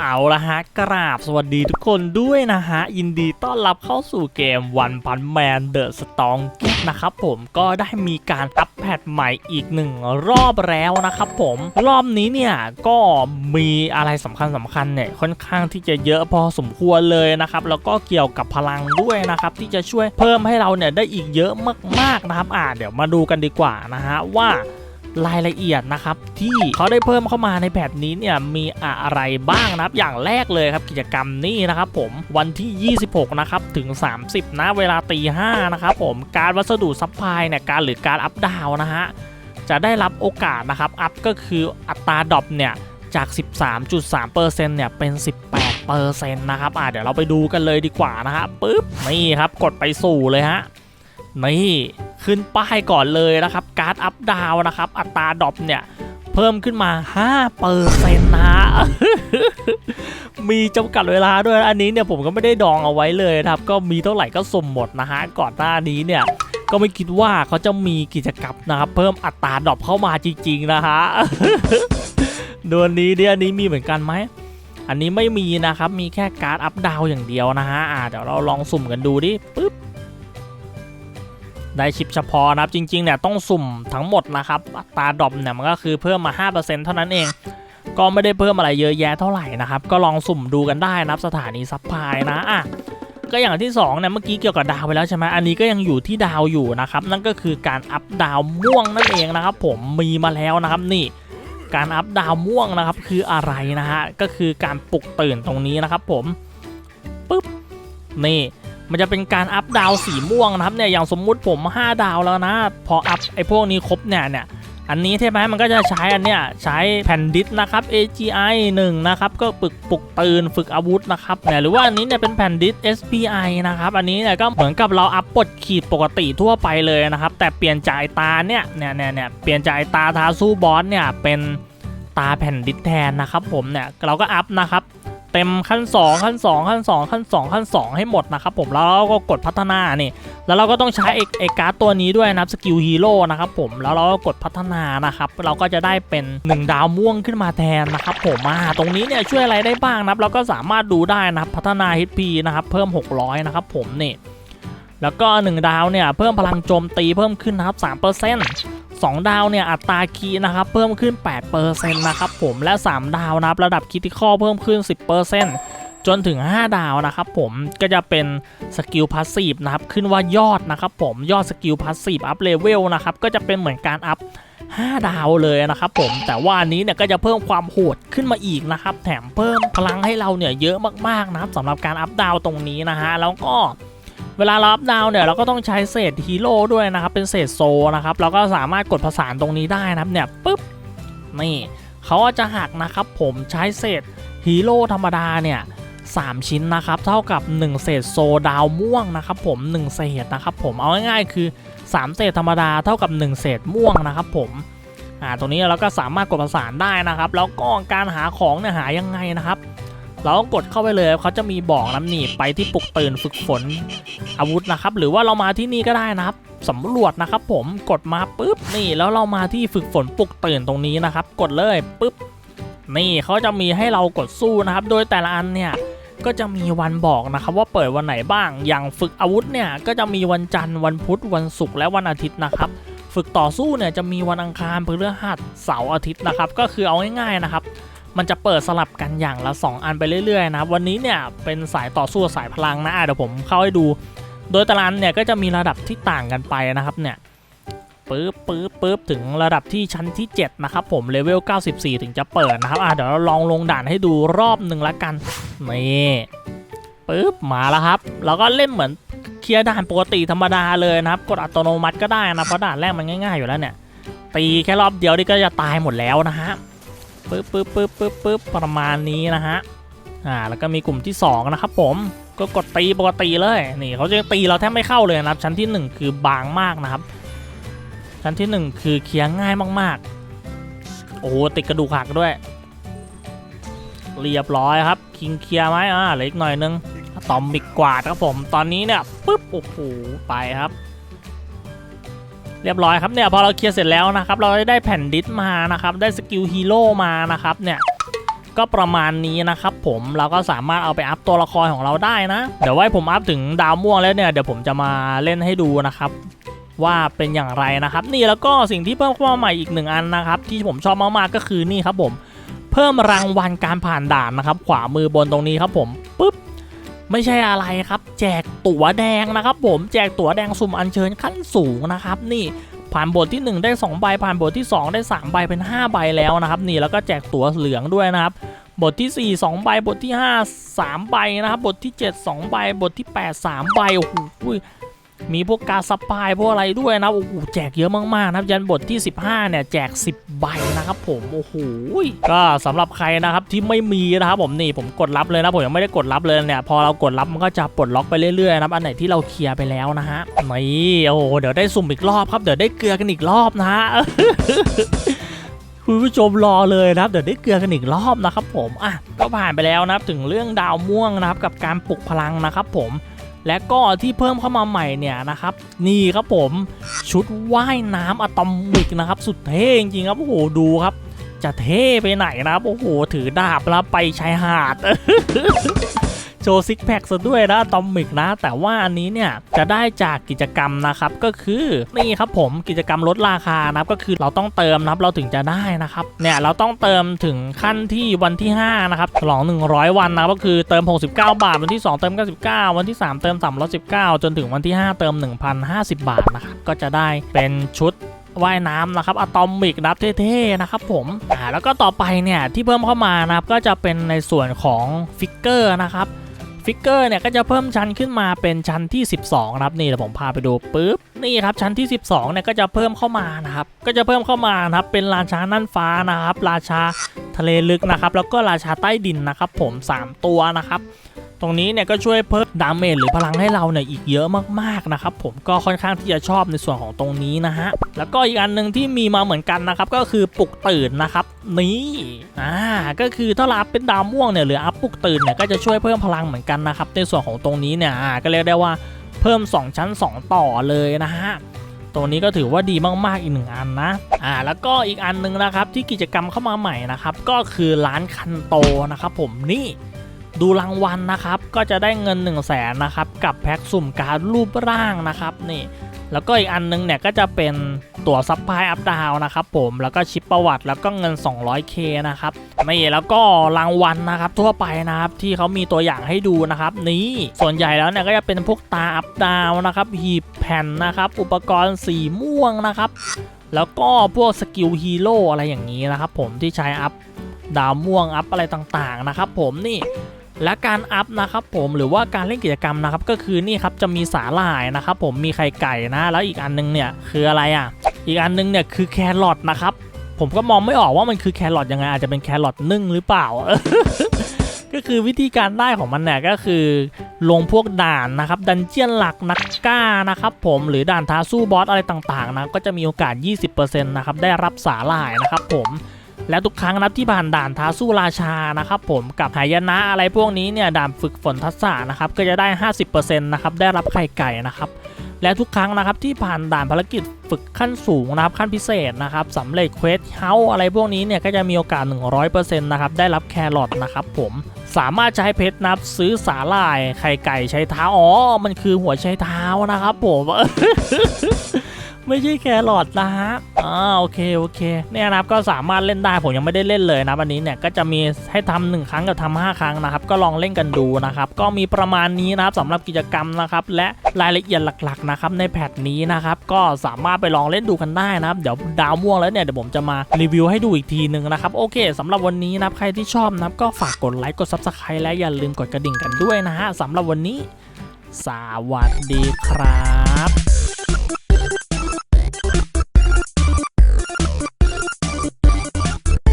เอาละฮะ กราบสวัสดีทุกคนด้วยนะฮะ ยินดีต้อนรับเข้าสู่เกมวันพันแมนเดอะสตองเกตนะครับผมก็ได้มีการอัปแพทใหม่อีกหนึ่งรอบแล้วนะครับผมรอบนี้เนี่ย ก็มีอะไรสำคัญสำคัญเนี่ย ค่อนข้างที่จะเยอะพอสมควรเลยนะครับ แล้วก็เกี่ยวกับพลังด้วยนะครับ ที่จะช่วยเพิ่มให้เราเนี่ยได้อีกเยอะมากๆนะครับอ่าเดี๋ยวมาดูกันดีกว่านะฮะว่า รายละเอียดนะครับที่เขาได้เพิ่มเข้ามาในแพทนี้เนี่ยมีอะไรบ้างนะครับ อย่างแรกเลยครับกิจกรรมนี้นะครับผมวันที่ 26 นะครับ ถึง 30 นะเวลาตีห้านะครับผมการวัสดุซัพพลายเนี่ยการหรือการอัพดาวนะฮะจะได้รับโอกาสนะครับ อัพก็คืออัตราดรอปเนี่ยจาก 13.3%เนี่ยเป็น 18%นะครับอะเดี๋ยวเราไปดูกันเลยดีกว่านะฮะปึ๊บนี่ครับกดไปสู่เลยฮะนี่ ขึ้นป้ายก่อนเลยนะครับ การ์ดอัพดาวนะครับ อัตราดรอปเนี่ยเพิ่มขึ้นมา5เปอร์เซ็นต์นะ มีจำกัดเวลาด้วย อันนี้เนี่ยผมก็ไม่ได้ดองเอาไว้เลยนะครับ ก็มีเท่าไหร่ก็สมหมดนะฮะ ก่อนหน้านี้เนี่ย ก็ไม่คิดว่าเขาจะมีกิจกรรมนะครับ เพิ่มอัตราดรอปเข้ามาจริง ๆ นะฮะดวนนี้เนี่ยอันนี้มีเหมือนกันไหม อันนี้ไม่มีนะครับ มีแค่การ์ดอัพดาวอย่างเดียวนะฮะอ่าเดี๋ยวเราลองสุ่มกันดูดิปึ๊บ ได้ชิปเฉพาะนะครับ จริงๆเนี่ยต้องสุ่มทั้งหมดนะครับตาดรอปเนี่ยมันก็คือเพิ่มมา 5%เท่านั้นเอง ก็ไม่ได้เพิ่มอะไรเยอะแยะเท่าไหร่นะครับ ก็ลองสุ่มดูกันได้นะครับสถานีซัพพลายนะอะก็อย่างที่2เนี่ยเมื่อกี้เกี่ยวกับดาวไปแล้วใช่ไหมอันนี้ก็ยังอยู่ที่ดาวอยู่นะครับ นั่นก็คือการอัพดาวม่วงนั่นเองนะครับ ผมมีมาแล้วนะครับนี่การอัพดาวม่วงนะครับคืออะไรนะฮะก็คือการปลุกตื่นตรงนี้นะครับ ผมปุ๊บนี่ มันจะเป็นการอัพดาวสีม่วงนะครับเนี่ยอย่างสมมุติผม 5 ดาวแล้วนะ พออัพไอ้พวกนี้ครบเนี่ยเนี่ยอันนี้ใช่ไหมมันก็จะใช้อันเนี้ยใช้แผ่นดิสนะครับ AGI 1 นะครับ ก็ปึกปลุกตื่นฝึกอาวุธนะครับเนี่ยหรือว่าอันนี้เนี่ยเป็นแผ่นดิส SPI นะครับ อันนี้เนี่ยก็เหมือนกับเราอัพปดขีดปกติทั่วไปเลยนะครับ แต่เปลี่ยนจากไอตาเนี่ยเนี่ยเนี่ยเนี่ยเปลี่ยนจากไอตาทาสู้บอสเนี่ยเป็นตาแผ่นดิสแทนนะครับผมเนี่ยเราก็อัพนะครับ เต็มขั้น 2 ขั้น 2 ขั้น 2 ขั้น 2 ขั้น 2 ให้หมดนะครับผมแล้วเราก็กดพัฒนานี่แล้วเราก็ต้องใช้เอกเอกการ์ดตัวนี้ด้วยนะครับสกิลฮีโร่นะครับผมแล้วเราก็กดพัฒนานะครับเราก็จะได้เป็น 1 ดาวม่วงขึ้นมาแทนนะครับผมอ่าตรงนี้เนี่ยช่วยอะไรได้บ้างนะครับเราก็สามารถดูได้นะครับพัฒนา HP นะครับเพิ่ม 600 นะครับผมนี่แล้วก็ 1 ดาวเนี่ยเพิ่มพลังโจมตีเพิ่มขึ้นนะครับ3% 2 ดาวเนี่ยอัตราคีนะครับเพิ่มขึ้น 8%นะครับผมและ 3 ดาวนะครับระดับคิติคอเพิ่มขึ้น 10%จนถึง 5 ดาวนะครับผมก็จะเป็นสกิลพาสซีฟนะครับขึ้นว่ายอดนะครับผมยอดสกิลพาสซีฟอัพเลเวลนะครับก็จะเป็นเหมือนการอัพ5 ดาวเลยนะครับผมแต่ว่าอันนี้เนี่ยก็จะเพิ่มความโหดขึ้นมาอีกนะครับ แถมเพิ่มพลังให้เราเนี่ยเยอะมากๆนะครับสำหรับการอัพดาวตรงนี้นะฮะแล้วก็ เวลาเราอัพดาวน์เนี่ยเราก็ต้องใช้เศษฮีโร่ด้วยนะครับ เป็นเศษโซนะครับ เราก็สามารถกดผสานตรงนี้ได้นะครับเนี่ยปุ๊บนี่เขาจะหักนะครับผมใช้เศษฮีโร่ธรรมดาเนี่ยสามชิ้นนะครับ เท่ากับ 1 เศษโซดาวม่วงนะครับผม 1 เศษนะครับผมเอาง่ายๆคือ 3 เศษธรรมดาเท่ากับ 1 เศษม่วงนะครับผมอ่าตรงนี้เราก็สามารถกดผสานได้นะครับ แล้วก็การหาของเนี่ยหายังไงนะครับ เราก็กดเข้าไปเลยเขาจะมีบอกน้ำหนีบไปที่ปลุกตื่นฝึกฝนอาวุธนะครับ หรือว่าเรามาที่นี่ก็ได้นะครับสำรวจนะครับ ผมกดมาปุ๊บนี่แล้วเรามาที่ฝึกฝนปลุกตื่นตรงนี้นะครับ กดเลยปุ๊บนี่เขาจะมีให้เรากดสู้นะครับ โดยแต่ละอันเนี่ยก็จะมีวันบอกนะครับว่าเปิดวันไหนบ้าง อย่างฝึกอาวุธเนี่ยก็จะมีวันจันทร์วันพุธวันศุกร์และวันอาทิตย์นะครับ ฝึกต่อสู้เนี่ยจะมีวันอังคารพฤหัสเสาร์อาทิตย์นะครับ ก็คือเอาง่ายๆนะครับ มันจะเปิดสลับกันอย่างละ 2 อันไปเรื่อยๆนะวันนี้เนี่ยเป็นสายต่อสู้สายพลังนะเดี๋ยวผมเข้าให้ดู โดยแต่ละอันเนี่ยก็จะมีระดับที่ต่างกันไปนะครับเนี่ยปึ๊บปึ๊บปึ๊บถึงระดับที่ชั้นที่ 7 นะครับผมเลเวล 94 ถึงจะเปิดนะครับอะเดี๋ยวเราลองลงด่านให้ดูรอบหนึ่งละกันนี่ปึ๊บมาแล้วครับเราก็เล่นเหมือนเคลียร์ด่านปกติธรรมดาเลยนะครับ กดอัตโนมัติก็ได้นะเพราะด่านแรกมันง่ายๆอยู่แล้วเนี่ยตีแค่รอบเดียวนี่ก็จะตายหมดแล้วนะฮะ ปึ๊บปึ๊บปึ๊บปึ๊บปึ๊บประมาณนี้นะฮะอ่าแล้วก็มีกลุ่มที่ 2 นะครับผมก็กดตีปกติเลยนี่เขาจะตีเราแทบไม่เข้าเลยนะครับชั้นที่ 1 คือบางมากนะครับ ชั้นที่ 1 คือเคลียร์ง่ายมากๆ โอ้โหติดกระดูกหักด้วย เรียบร้อยครับ คิงเคลียร์ไหมอ่าเหลืออีกหน่อยนึงตอมบิกกวาดครับผมตอนนี้เนี่ยปึ๊บโอ้โหไปครับ เรียบร้อยครับเนี่ยพอเราเคลียร์เสร็จแล้วนะครับเราได้แผ่นดิสมานะครับได้สกิลฮีโร่มานะครับเนี่ยก็ประมาณนี้นะครับผมเราก็สามารถเอาไปอัพตัวละครของเราได้นะ เดี๋ยวไว้ผมอัพถึงดาวม่วงแล้วเนี่ยเดี๋ยวผมจะมาเล่นให้ดูนะครับว่าเป็นอย่างไรนะครับ นี่แล้วก็สิ่งที่เพิ่มเข้ามาใหม่อีกหนึ่งอันนะครับ ที่ผมชอบมากๆก็คือนี่ครับผม เพิ่มรางวัลการผ่านด่านนะครับ ขวามือบนตรงนี้ครับผม ไม่ใช่อะไรครับ แจกตั๋วแดงนะครับผมแจกตั๋วแดงสุ่มอัญเชิญขั้นสูงนะครับนี่ผ่านบทที่ 1 ได้ 2 ใบ ผ่านบทที่ 2 ได้ 3 ใบเป็น 5 ใบแล้วนะครับ นี่แล้วก็แจกตั๋วเหลืองด้วยนะครับ บทที่ 4 2 ใบ บทที่ 5 3 ใบนะครับ บทที่ 7 2 ใบ บทที่ 8 3 ใบโอ้โห มีพวกการสปายพวกอะไรด้วยนะโอ้โหแจกเยอะมากๆนะครับยันบทที่ 15เนี่ยแจก 10 ใบนะครับผมโอ้โหก็สำหรับใครนะครับที่ไม่มีนะครับผมนี่ผมกดรับเลยนะผมยังไม่ได้กดรับเลยเนี่ยพอเรากดรับมันก็จะปลดล็อกไปเรื่อยๆนะครับอันไหนที่เราเคลียร์ไปแล้วนะฮะนี่โอ้โหเดี๋ยวได้สุ่มอีกรอบครับเดี๋ยวได้เกลือกันอีกรอบนะฮะคุณผู้ชมรอเลยนะครับเดี๋ยวได้เกลือกันอีกรอบนะครับผมอะก็ผ่านไปแล้วนะครับถึงเรื่องดาวม่วงนะครับกับการปลุกพลังนะครับผม และก็ที่เพิ่มเข้ามาใหม่เนี่ยนะครับ นี่ครับผมชุดว่ายน้ำอะตอมิกนะครับ สุดเท่จริงๆครับโอ้โหดูครับ จะเท่ไปไหนนะครับโอ้โหถือดาบแล้วไปชายหาด โชว์ซิกแพคซะด้วยนะตอมิกนะ แต่ว่าอันนี้เนี่ยจะได้จากกิจกรรมนะครับก็คือนี่ครับผมกิจกรรมลดราคานะครับก็คือเราต้องเติมนะครับเราถึงจะได้นะครับเนี่ยเราต้องเติมถึงขั้นที่วันที่5นะครับฉลอง 100 วันนะก็คือเติม 69 บาท วันที่ 2 เติม 99 วันที่ 3 เติม319 จนถึงวันที่ 5 เติม 1,050 บาทนะครับก็จะได้เป็นชุดว่ายน้ำนะครับอะตอมิกนับเท่ๆนะครับผมอ่าแล้วก็ต่อไปเนี่ยที่เพิ่มเข้ามานะครับก็จะเป็นในส่วนของฟิกเกอร์นะครับ ฟิกเกอร์เนี่ยก็จะเพิ่มชั้นขึ้นมาเป็นชั้นที่ 12นะครับนี่เดี๋ยวผมพาไปดูปุ๊บนี่ครับชั้นที่ 12เนี่ยก็จะเพิ่มเข้ามานะครับก็จะเพิ่มเข้ามานะครับเป็นราชาน่านฟ้านะครับราชาทะเลลึกนะครับแล้วก็ราชาใต้ดินนะครับผม 3 ตัวนะครับ ตรงนี้เนี่ยก็ช่วยเพิ่มดาเมจหรือพลังให้เราเนี่ยอีกเยอะมากๆนะครับผมก็ค่อนข้างที่จะชอบในส่วนของตรงนี้นะฮะแล้วก็อีกอันหนึ่งที่มีมาเหมือนกันนะครับก็คือปลุกตื่นนะครับนี่อ่าก็คือถ้าเราอัพเป็นดาวม่วงเนี่ยหรืออัพปลุกตื่นเนี่ยก็จะช่วยเพิ่มพลังเหมือนกันนะครับในส่วนของตรงนี้เนี่ยอ่าก็เรียกได้ว่าเพิ่ม 2 ชั้น 2 ต่อเลยนะฮะตรงนี้ก็ถือว่าดีมากๆอีกหนึ่งอันนะ อ่า แล้วก็อีกอันหนึงนะครับที่กิจกรรมเข้ามาใหม่นะครับ ก็คือร้านคันโตนะครับผมนี่ ดูรางวัลนะครับก็จะได้เงิน 1 0 0 0 0แสนนะครับกับแพ็กสุ่มการรูปร่างนะครับนี่แล้วก็อีกอันนึงเนี่ยก็จะเป็นตั๋วซับพลายอัพดาวนะครับผมแล้วก็ชิปประวัติแล้วก็เงิน 200k นะครับนี่แล้วก็รางวัลนะครับทั่วไปนะครับที่เขามีตัวอย่างให้ดูนะครับ นี่ส่วนใหญ่แล้วเนี่ยก็จะเป็นพวกตาอัพดาวนะครับหีบแผ่นนะครับ อุปกรณ์สีม่วงนะครับ แล้วก็พวกสกิลฮีโร่อะไรอย่างนี้นะครับผมที่ใช้อัพดาวม่วงอัพอะไรต่างๆนะครับผมนี่ และการอัพนะครับผมหรือว่าการเล่นกิจกรรมนะครับก็คือนี่ครับจะมีสาหร่ายนะครับผมมีไข่ไก่นะ แล้วอีกอันนึงเนี่ยคืออะไรอะ อีกอันนึงเนี่ยคือแครอทนะครับผมก็มองไม่ออกว่ามันคือแครอทยังไงอาจจะเป็นแครอทนึ่งหรือเปล่า ก็คือวิธีการได้ของมันเนี่ยก็คือ ลงพวกด่านนะครับ ดันเจียนหลักนักกล้านะครับผมหรือด่านท้าสู้บอสอะไรต่างๆนะก็จะมีโอกาส 20%นะครับได้รับสาหร่ายนะครับผม และทุกครั้งนับที่ผ่านด่านท้าสู้ราชานะครับผมกับหายนะอะไรพวกนี้เนี่ยด่านฝึกฝนทักษะนะครับก็จะได้ 50%นะครับได้รับไข่ไก่นะครับและทุกครั้งนะครับที่ผ่านด่านภารกิจฝึกขั้นสูงนะครับขั้นพิเศษนะครับสำเร็จเควสเฮาอะไรพวกนี้เนี่ยก็จะมีโอกาส 100%นะครับได้รับแครอทนะครับผมสามารถใช้เพชรนับซื้อสาหร่ายไข่ไก่ใช้เท้าอ๋อมันคือหัวใช้เท้านะครับผม ไม่ใช่แครอทนะฮะอ่าโอเคโอเค เนี่ยนะครับก็สามารถเล่นได้ผมยังไม่ได้เล่นเลยนะวันนี้เนี่ยก็จะมีให้ทำหนึ่งครั้งกับทำห้าครั้งนะครับ ก็ลองเล่นกันดูนะครับก็มีประมาณนี้นะครับสำหรับกิจกรรมนะครับและรายละเอียดหลักๆนะครับในแพทนี้นะครับก็สามารถไปลองเล่นดูกันได้นะครับเดี๋ยวดาวม่วงแล้วเนี่ยเดี๋ยวผมจะมารีวิวให้ดูอีกทีหนึ่งนะครับโอเคสำหรับวันนี้นะครับใครที่ชอบนะครับก็ฝากกดไลค์กด subscribe และอย่าลืมกดกระดิ่งกันด้วยนะฮะสำหรับวันนี้ สวัสดีครับ